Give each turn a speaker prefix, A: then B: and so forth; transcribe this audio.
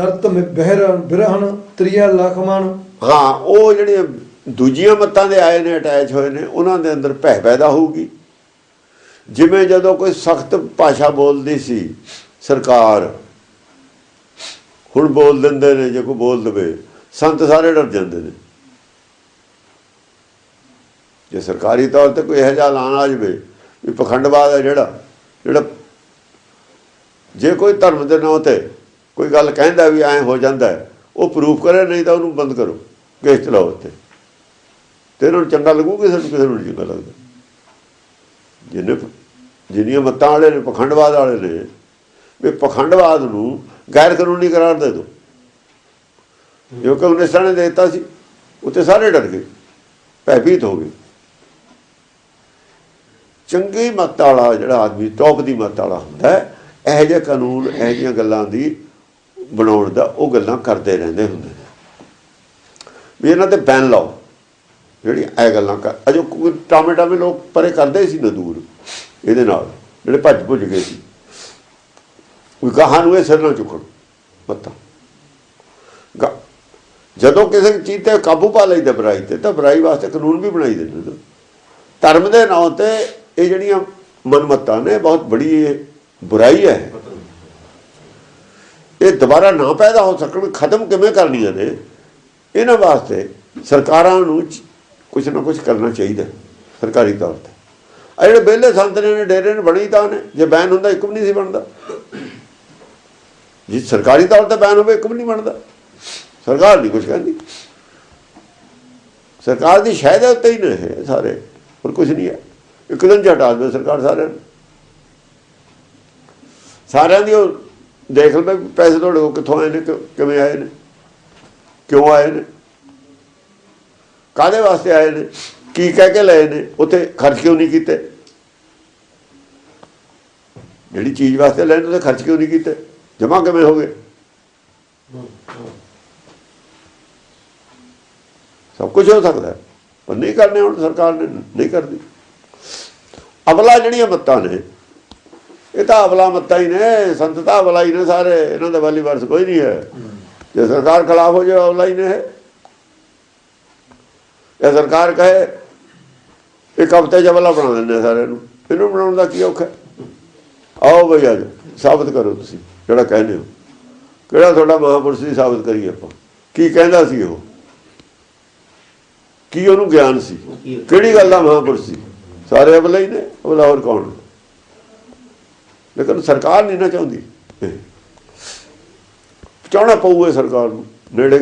A: ਦਰਤ ਬਹਿਰ ਬਿਰਹਨ ਤ੍ਰਿਆ ਲੱਖ
B: ਹਾਂ, ਉਹ ਜਿਹੜੇ ਦੂਜੀਆਂ ਮੱਤਾਂ ਦੇ ਆਏ ਨੇ, ਅਟੈਚ ਹੋਏ ਨੇ, ਉਹਨਾਂ ਦੇ ਅੰਦਰ ਭੈ ਪੈਦਾ ਹੋਊਗੀ। ਜਿਵੇਂ ਜਦੋਂ ਕੋਈ ਸਖਤ ਭਾਸ਼ਾ ਬੋਲਦੀ ਸੀ, ਸਰਕਾਰ, ਹੁਣ ਬੋਲ ਦਿੰਦੇ ਨੇ, ਜੇ ਕੋਈ ਬੋਲ ਦਵੇ, ਸੰਤ ਸਾਰੇ ਡਰ ਜਾਂਦੇ ਨੇ। ਜੇ ਸਰਕਾਰੀ ਤੌਰ ਤੇ ਕੋਈ ਇਹੋ ਜਿਹਾ ਐਲਾਨ ਆ ਜਾਵੇ, ਵੀ ਪਖੰਡਵਾਦ ਹੈ ਜਿਹੜਾ ਜਿਹੜਾ ਜੇ ਕੋਈ ਧਰਮ ਦੇ ਨਾਂ ਤੇ ਕੋਈ ਗੱਲ ਕਹਿੰਦਾ ਵੀ ਐਂ ਹੋ ਜਾਂਦਾ ਉਹ ਪ੍ਰੂਫ ਕਰੇ, ਨਹੀਂ ਤਾਂ ਉਹਨੂੰ ਬੰਦ ਕਰੋ, ਕੇਸ ਚਲਾਓ ਉੱਤੇ ਤੇ ਇਹਨਾਂ ਨੂੰ ਚੰਗਾ ਲੱਗੂ ਕਿਸੇ ਨੂੰ ਕਿਸੇ ਨੂੰ ਚੰਗਾ ਲੱਗਦਾ। ਜਿਹਨੇ ਜਿਹਨੀਆਂ ਮੱਤਾਂ ਵਾਲੇ ਨੇ, ਪਖੰਡਵਾਦ ਵਾਲੇ ਨੇ, ਵੀ ਪਖੰਡਵਾਦ ਨੂੰ ਗੈਰ ਕਾਨੂੰਨੀ ਕਰਾਰ ਦੇ ਦਿਓ ਜੋ ਕਮਿਊਨਿਸਟਾਂ ਨੇ ਦੇ ਦਿੱਤਾ ਸੀ? ਉੱਤੇ ਸਾਰੇ ਡਰ ਗਏ ਭੈਭੀਤ ਹੋ ਗਏ। ਚੰਗੀ ਮੱਤ ਵਾਲਾ ਜਿਹੜਾ ਆਦਮੀ ਟੌਪ ਦੀ ਮੱਤ ਵਾਲਾ ਹੁੰਦਾ ਹੈ, ਇਹੋ ਜਿਹੇ ਕਾਨੂੰਨ, ਇਹੋ ਜਿਹੀਆਂ ਗੱਲਾਂ ਦੀ ਬਣਾਉਣ ਦਾ, ਉਹ ਗੱਲਾਂ ਕਰਦੇ ਰਹਿੰਦੇ ਹੁੰਦੇ ਨੇ। ਵੀ ਇਹਨਾਂ ਤੇ ਬੈਨ ਲਾਓ, ਜਿਹੜੀ ਇਹ ਗੱਲਾਂ ਕਰ, ਅਜੋ ਕੋਈ ਟਾਮੇ ਟਾਮੇ ਲੋਕ ਪਰੇ ਕਰਦੇ ਸੀ ਨਾ ਦੂਰ, ਇਹਦੇ ਨਾਲ, ਜਿਹੜੇ ਭੱਜ ਭੁੱਜ ਗਏ ਸੀ। ਕੋਈ ਕਹਾਂ ਨੂੰ ਇਹ ਸਿਰ ਨਾ ਚੁੱਕਣ ਮੱਤਾ ਗਾ- ਜਦੋਂ ਕਿਸੇ ਚੀਜ਼ ਤੇ ਕਾਬੂ ਪਾ ਲਈਦਾ ਬੁਰਾਈ ਤੇ, ਤਾਂ ਬੁਰਾਈ ਵਾਸਤੇ ਕਾਨੂੰਨ ਵੀ ਬਣਾਈ ਦਿੰਦੇ ਧਰਮ ਦੇ ਨਾਂ ਤੇ ਇਹ ਜਿਹੜੀਆਂ ਮਨਮਤਾਂ ਨੇ ਬਹੁਤ ਬੜੀ ਬੁਰਾਈ ਹੈ। ਇਹ ਦੁਬਾਰਾ ਨਾ ਪੈਦਾ ਹੋ ਸਕਣ, ਖਤਮ ਕਿਵੇਂ ਕਰਨੀਆਂ ਨੇ ਇਹਨਾਂ? ਵਾਸਤੇ ਸਰਕਾਰਾਂ ਨੂੰ ਚ- ਕੁਛ ਨਾ ਕੁਛ ਕਰਨਾ ਚਾਹੀਦਾ, ਸਰਕਾਰੀ ਤੌਰ ਤੇ। ਆ ਜਿਹੜੇ ਵਿਹਲੇ ਸੰਤ ਨੇ ਡੇਰੇ ਨੇ, ਬਣੀ ਤਾਂ ਨੇ। ਜੇ ਬੈਨ ਹੁੰਦਾ, ਇੱਕ ਵੀ ਨਹੀਂ ਸੀ ਬਣਦਾ। ਜੇ ਸਰਕਾਰੀ ਤੌਰ ਤੇ ਬੈਨ ਹੋਵੇ, ਇੱਕ ਵੀ ਨਹੀਂ ਬਣਦਾ। ਸਰਕਾਰ ਨਹੀਂ ਕੁਛ ਕਹਿੰਦੀ। ਸਰਕਾਰ ਦੀ ਸ਼ਾਇਦ ਉੱਤੇ ਹੀ ਨੇ ਇਹ ਸਾਰੇ, ਹੋਰ ਕੁਝ ਨਹੀਂ ਹੈ। ਇੱਕ ਦਿਨ ਚ ਹਟਾ ਦੇਵੇ ਸਰਕਾਰ ਸਾਰਿਆਂ ਨੂੰ। ਸਾਰਿਆਂ ਦੀ ਉਹ ਦੇਖ ਲਵੇ ਪੈਸੇ ਤੁਹਾਡੇ ਕੋਲ ਕਿੱਥੋਂ ਆਏ ਨੇ, ਕਿ- ਕਿਵੇਂ ਆਏ ਨੇ, ਕਿਉਂ ਆਏ ਨੇ ਕਾਦੇ ਵਾਸਤੇ ਆਏ ਨੇ, ਕੀ ਕਹਿ ਕੇ ਲਏ ਨੇ, ਉੱਥੇ ਖਰਚ ਕਿਉਂ ਨਹੀਂ ਕੀਤੇ? ਜਿਹੜੀ ਚੀਜ਼ ਵਾਸਤੇ ਲੈਣ ਉਹਦੇ ਖਰਚ ਕਿਉਂ ਨਹੀਂ ਕੀਤੇ? ਜਮਾ ਕਿਵੇਂ ਹੋ ਗਏ? ਸਭ ਕੁਝ ਹੋ ਸਕਦਾ ਪਰ ਨਹੀਂ ਕਰਨੇ ਹੁਣ ਸਰਕਾਰ ਨੇ, ਨਹੀਂ ਕਰਦੀ। ਅਗਲਾ ਜਿਹੜੀਆਂ ਮੱਤਾਂ ਨੇ ਇਹ ਤਾਂ ਅਬਲਾ ਮੱਤਾਂ ਹੀ ਨੇ ਸੰਤ ਤਾਂ ਅਬਲਾ ਹੀ ਨੇ ਸਾਰੇ ਇਹਨਾਂ ਦਾ ਵਾਲੀ ਵਰਸ ਕੋਈ ਨਹੀਂ ਹੈ। ਜੇ ਸਰਕਾਰ ਖਿਲਾਫ ਹੋ ਜਾਏ ਅਬਲਾ ਹੀ ਨੇ ਇਹ। ਸਰਕਾਰ ਕਹੇ ਇੱਕ ਹਫ਼ਤੇ ਅਬਲਾ ਬਣਾ ਦਿੰਦੇ ਸਾਰਿਆਂ ਨੂੰ ਇਹਨੂੰ ਬਣਾਉਣ ਦਾ ਕੀ ਔਖਾ ਹੈ? ਆਓ ਬਈ ਆਜੋ ਸਾਬਤ ਕਰੋ ਤੁਸੀਂ ਜਿਹੜਾ ਕਹਿੰਦੇ ਹੋ। ਕਿਹੜਾ ਤੁਹਾਡਾ ਮਹਾਪੁਰਸ਼ ਸੀ ਸਾਬਤ ਕਰੀਏ ਆਪਾਂ? ਕੀ ਕਹਿੰਦਾ ਸੀ ਉਹ? ਕੀ ਉਹਨੂੰ ਗਿਆਨ ਸੀ? ਕਿਹੜੀ ਗੱਲ ਦਾ ਮਹਾਪੁਰਸ਼ ਸੀ? ਸਾਰੇ ਅਬਲਾ ਹੀ ਨੇ ਅਬਲਾ ਹੋਰ ਕੌਣ ਲੇਕਿਨ ਸਰਕਾਰ ਨਹੀਂ ਨਾ ਚਾਹੁੰਦੀ ਇਹ। ਪਊਗਾ ਸਰਕਾਰ ਨੂੰ ਨੇੜੇ